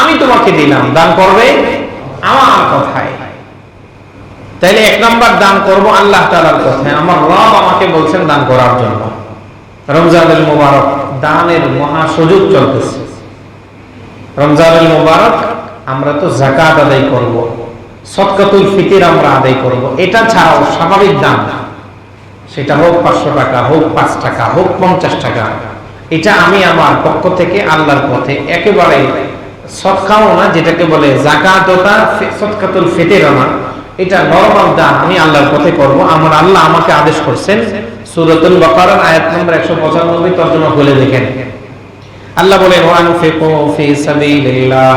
আমি তোমাকে দিলাম, দান করবে আমার কথায়। তাইলে এক নম্বর দান করব আল্লাহ তাআলার কথায়। আমার রব আমাকে বলছেন দান করার জন্য। রমজানুল মুবারক দানের মহা সুযোগ চলতেছে। রমজানুল মুবারক আমরা তো জাকাত আদায় করব, সদকাতুল ফিতির আমরা আদায় করব। এটা ছাড়াও স্বাভাবিক দান। সেটা হোক পাঁচশো টাকা, হোক পাঁচ টাকা, হোক পঞ্চাশ টাকা। এটা আমি আমার পক্ষ থেকে আল্লাহর পথে একেবারে সৎকাও না, যেটাকে বলে জাকাতটা সৎকাতুল ফিতির না এটা নরমাল দান আমি আল্লাহর পথে করব। আমার আল্লাহ আমাকে আদেশ করছেন। সূরাতুল বাকারার আয়াত নম্বর 195 তর্জমা দেখেন। আল্লাহ সাবিলিল্লাহ।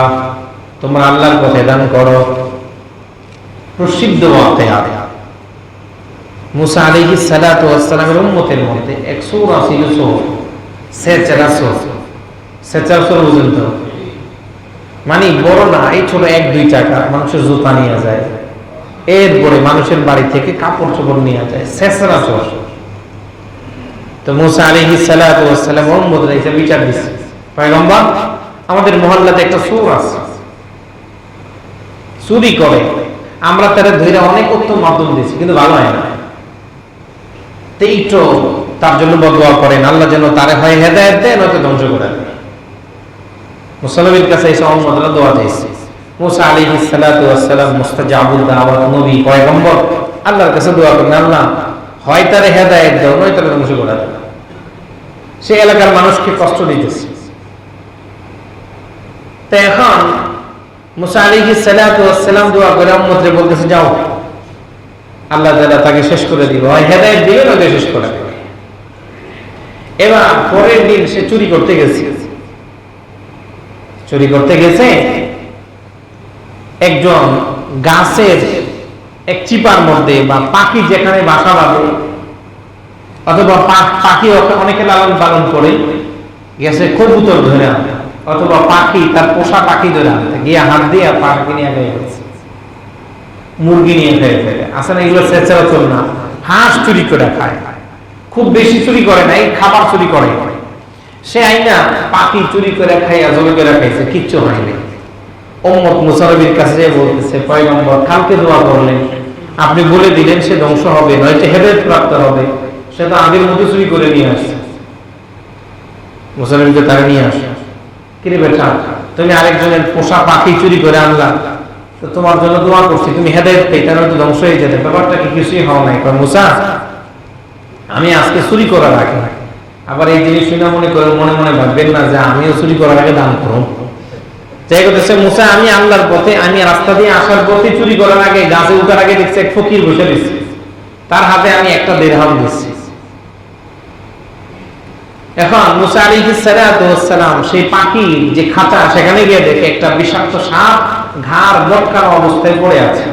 তোমরা আল্লাহর পথে দান করো। প্রসিদ্ধ মুসা আলাইহিস সালাতু ওয়াস সালামের উম্মতের মধ্যে 180 সূরা সেচরা সূরা সেচরা সূরা বুঝেন তো? মানে বড় না, এই ছোট এক, দুই টাকা মানুষের জুতা নিয়ে যায়। এরপরে মানুষের বাড়ি থেকে কাপড় চোপড় নিয়ে যায় সেচরা চোর তো মুসা ওয়াস সালাম উম্মত রাইসা বিচার দিচ্ছে পয়গম্বর, আমাদের মহল্লাতে একটা সুর আছে। চুরি করে, আমরা তারা ধৈর্য অনেক উত্তম মাধ্যম দিয়েছি, কিন্তু ভালো হয় না। তো তার জন্য বদোয়া করেন, আল্লাহ যেন তারে হয় হেদায়ত দেয়, নয়তো ধ্বংস করে দেয়। মুসলমির কাছে এসে অহমদরা দোয়া দিয়েছে মুসা আলী মুস্তাজাবুল দাওয়াত, নবী, পয়গম্বর, আল্লাহর কাছে দোয়া করেন আল্লাহ, হয় হেদায়ত দাও, নয় ধ্বংস দেয় সে এলাকার মানুষকে কষ্ট দিতেছে। তো এখন মুসা আলী সালাম দোয়া করে উম্মতরে বলতেছে, যাও। আল্লাহ তাআলা তাকে শেষ করে দিব। হয় হেদায়েত দিবে, নয়তো শেষ করে দিবে। এবার পরের দিন সে চুরি করতে গেছে। চুরি করতে গেছে। একজন গাছের এক চিপার মধ্যে বা পাখি যেখানে বাসা বাঁধে, অথবা পাখি অনেকে লালন পালন করে, গেছে কবুতর ধরে আনতে। অথবা পাখি তার পোষা পাখি ধরে আনতে, গিয়ে হাত দিয়ে পাখি নিয়ে গিয়ে ফেলছে। মুরগি নিয়ে খেয়ে ফেলে। আসলে এগুলো সচরাচর না? হাঁস চুরি করে খায়। খুব বেশি চুরি করে না, এই খাবার চুরি করে। সে আইনা পাখি চুরি করে খাইয়া জমি করে খাইছে, কিচ্ছু হয়নি ওম্মত মুসারবির কাছে বলতেছে, পয়গম্বর কালকে দোয়া করলেন আপনি বলে দিলেন সে ধ্বংস হবে, নয়তো হেদায়ত প্রাপ্ত হবে। সে তো আগের মতো চুরি করে নিয়ে আসছে। মুসারবিকে তারা নিয়ে আসে কিরে বেটা, তুমি আরেকজনের পোষা পাখি চুরি করে আনলা। তো তোমার জন্য দোয়া করছি, তুমি হেদায়ত পেয়ে তার হয়তো ধ্বংস হয়ে যেতে, ব্যাপারটা কি কিছুই হওয়া নাই? কারণ মুসা, আমি আজকে চুরি করা করার আগে আবার এই জিনিস শুনে মনে করে মনে মনে ভাববেন না যে আমিও চুরি করার আগে দান করুন যাই করতেছে মুসা, আমি আল্লাহর পথে, আমি রাস্তা দিয়ে আসার পথে চুরি করার আগে, গাছে উঠার আগে দেখছি এক ফকির বসে দিচ্ছে তার হাতে আমি একটা দেড়হাম দিচ্ছি এখন মুসা আলী সালাম সেই পাখি যে খাঁচা, সেখানে গিয়ে দেখে একটা বিষাক্ত সাপ ঘাড় লটকানো অবস্থায় পড়ে আছে।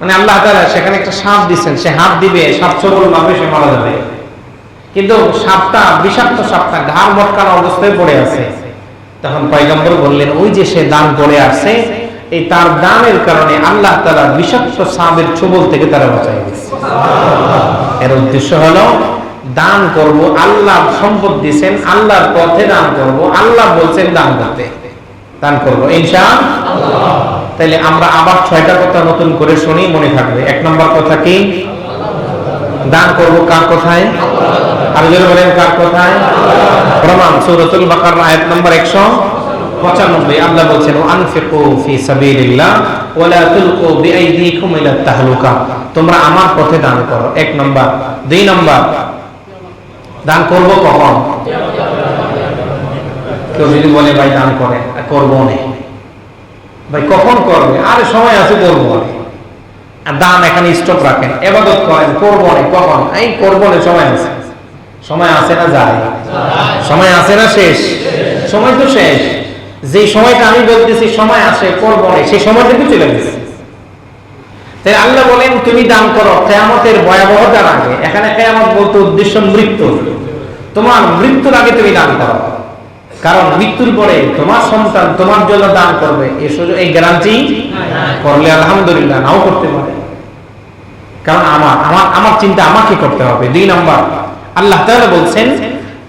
মানে আল্লাহ তাআলা সেখানে একটা সাপ দিচ্ছেন সে হাত দিবে, সাপ সরল ভাবে সে মারা যাবে। কিন্তু সাপটা বিষাক্ত সাপটা ঘাড় মটকানো অবস্থায় পড়ে আছে। তখন পয়গম্বর বললেন ওই যে সে দান করে আসছে এই তার দানের কারণে আল্লাহ তাআলা বিষাক্ত সাপের ছোবল থেকে তারা বাঁচাই এর উদ্দেশ্য হলো দান করব আল্লাহ সম্পদ দিয়েছেন আল্লাহর পথে দান করব আল্লাহ বলছেন দান করতে। দান করব ইনশা তাইলে আমরা আবার ছয়টা কথা নতুন করে শুনি মনে থাকবে। এক নম্বর কথা কি? দান করব কার কথায়? আর যদি বলেন, কার কথায়? প্রমাণ সূরাতুল বাকার আয়াত নম্বর 195 আল্লাহ বলছেন তোমরা আমার পথে দান করো। এক নম্বর। দুই নম্বর। দান করব কখন? বলে, ভাই, দান করে। করব ভাই, কখন করবে? আরে, সময় আছে, করব। দান এখানে স্টপ রাখেন। এবাদত করেন করব না কখন? এই করব না সময় আছে। সময় আছে না যায়? সময় আছে না শেষ? সময় তো শেষ। যে সময়টা আমি বলতেছি সময় আসে করব না সেই সময়টা তো চলে গেছে। তাই আল্লাহ বলেন তুমি দান করো কেয়ামতের ভয়াবহতার আগে। এখানে কেয়ামত বলতে উদ্দেশ্য মৃত্যু। তোমার মৃত্যুর আগে তুমি দান করো। কারণ মৃত্যুর পরে তোমার সন্তান তোমার জন্য দান করবে। এই সুযোগ এই গ্যারান্টি করলে আলহামদুলিল্লাহ নাও করতে পারে। কারণ আমার আমার আমার চিন্তা আমাকে করতে হবে। দুই নম্বর, আল্লাহ তাআলা বলছেন,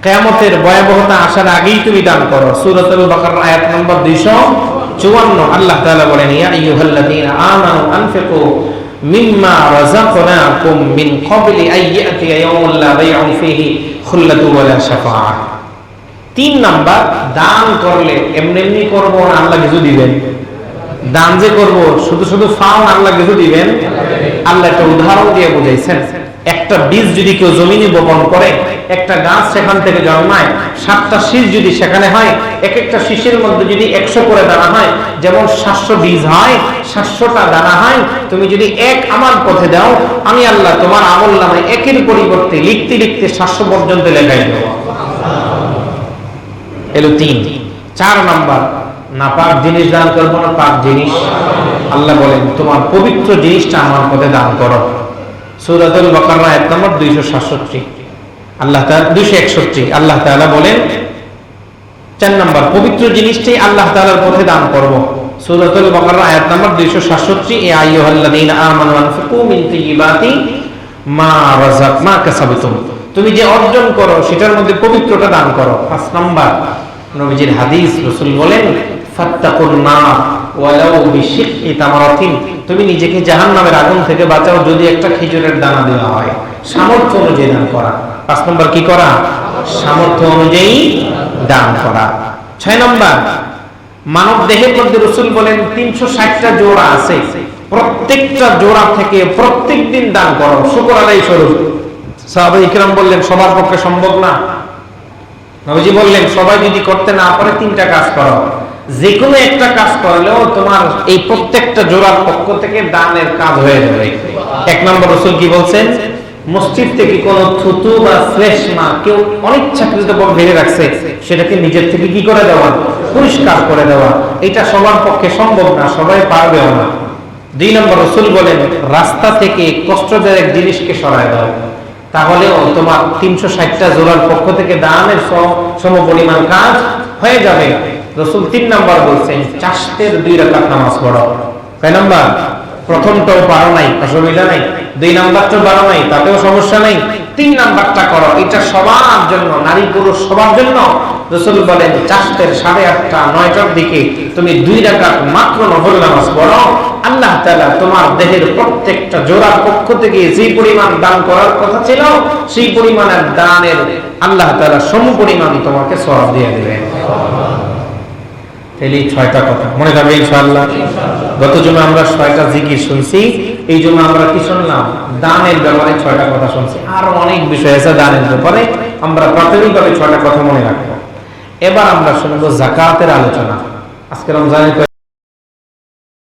কেয়ামতের ভয়াবহতা আসার আগেই তুমি দান করো। সূরাতুল আয়াত নম্বর 254 আল্লাহ তাআলা বলেন, ইয়া আইয়ুহাল্লাযীনা আমানু আনফিকু মিম্মা রাযাকনাকুম মিন ক্বাবলি আন ইয়াতিয়া ইয়াউমুন লা ফীহি খুল্লাতু ওয়ালা শাফাআহ তিন নাম্বার, দান করলে এমনি এমনি করব না আল্লাহ কিছু দিবেন দান যে করব, শুধু শুধু ফাও আল্লাহ কিছু দিবেন? আল্লাহ একটা উদাহরণ দিয়ে বুঝাইছেন। একটা বীজ যদি কেউ জমিনে বপন করে, একটা গাছ সেখান থেকে জন্মায়, সাতটা শীষ যদি সেখানে হয় এক একটা শীষের মধ্যে যদি একশো করে দানা হয়, যেমন সাতশো বীজ হয়, সাতশোটা দানা হয়, তুমি যদি এক আমার পথে দাও, আমি আল্লাহ তোমার আমল নামে একের পরিবর্তে লিখতে লিখতে সাতশো পর্যন্ত লেখাই দেবো। এলো তিন। চার নাম্বার জিনিস দান করব না পাক জিনিস। আল্লাহ বলেন, তোমার পবিত্র জিনিসটা আমার পথে দান করো। এক নম্বর দুইশো সাতষট্টি। আল্লাহ দুইশো একষট্টি। আল্লাহ তাআলা বলেন, চার নম্বর, পবিত্র জিনিসটাই আল্লাহ তাআলার পথে দান নম্বর 267 এ আইয়ুহাল্লাযীনা আমানু আনফিকু মিন তাইয়্যিবাতি মা তুমি যে অর্জন করো, সেটার মধ্যে পবিত্রটা দান করো। পাঁচ নাম্বার, নবীজির হাদিস, রাসূল বলেন তুমি নিজেকে জাহান্নামের আগুন থেকে বাঁচাও যদি একটা খেজুরের দানা দেওয়া হয়। সামর্থ্য অনুযায়ী দান করা। পাঁচ নম্বর কি করা? সামর্থ্য অনুযায়ী দান করা। ছয় নম্বর, মানব দেহের মধ্যে রসুল বলেন, তিনশো ষাটটা জোড়া আছে। প্রত্যেকটা জোড়া থেকে প্রত্যেক দিন দান করো। শুকর আলাই স্বরূপ। সাহাবাই ইকরাম বললেন, সবার পক্ষে সম্ভব না। বললেন, সবাই যদি করতে না পারে, তিনটা কাজ করো। যে কোনো একটা কাজ করলেও তোমার এই প্রত্যেকটা জোড়ার পক্ষ থেকে দানের কাজ হয়ে যাবে। এক নম্বর রসুল কি বলছেন? মসজিদ থেকে কোন থুতু বা শ্লেষ্মা কেউ অনিচ্ছাকৃত ভেঙে রাখছে সেটাকে নিজের থেকে কি করে দেওয়া? পরিষ্কার করে দেওয়া। এটা সবার পক্ষে সম্ভব না সবাই পারবেও না। দুই নম্বর রসুল বলেন রাস্তা থেকে কষ্টদায়ক জিনিসকে সরায় দাও। তাহলেও তোমার তিনশো ষাটটা জোড়ার পক্ষ থেকে দানের সম পরিমাণ কাজ হয়ে যাবে। রসুল তিন নাম্বার বলছেন চাষতের দুই রাকাত নামাজ পড়ো। কয় নাম্বার? প্রথমটাও পারো নাই অসুবিধা নাই। দুই নাম্বারটা পারো নাই, তাতেও সমস্যা নাই। তিন নাম্বারটা করো, এটা সবার জন্য, নারী পুরুষ সবার জন্য। রসুল বলেন চাষতের সাড়ে আটটা, নয়টার দিকে তুমি দুই রাকাত মাত্র নফল নামাজ পড়ো। আল্লাহ তাআলা তোমার দেহের প্রত্যেকটা জোড়ার পক্ষ থেকে যে পরিমাণ দান করার কথা ছিল, সেই পরিমাণের দানের আল্লাহ তালা সম পরিমাণ তোমাকে সওয়াব দিয়ে দেবেন। এই ছয়টা কথা। মনে ইনশাআল্লাহ। গত আমরা ছয়টা জিকির শুনছি এই জন্য আমরা কি শুনলাম? দানের ব্যাপারে ছয়টা কথা শুনছি। আরও অনেক বিষয় আছে দানের ব্যাপারে। আমরা প্রাথমিকভাবে ছয়টা কথা মনে রাখব। এবার আমরা শুনব জাকাতের আলোচনা। আজকে রমজানের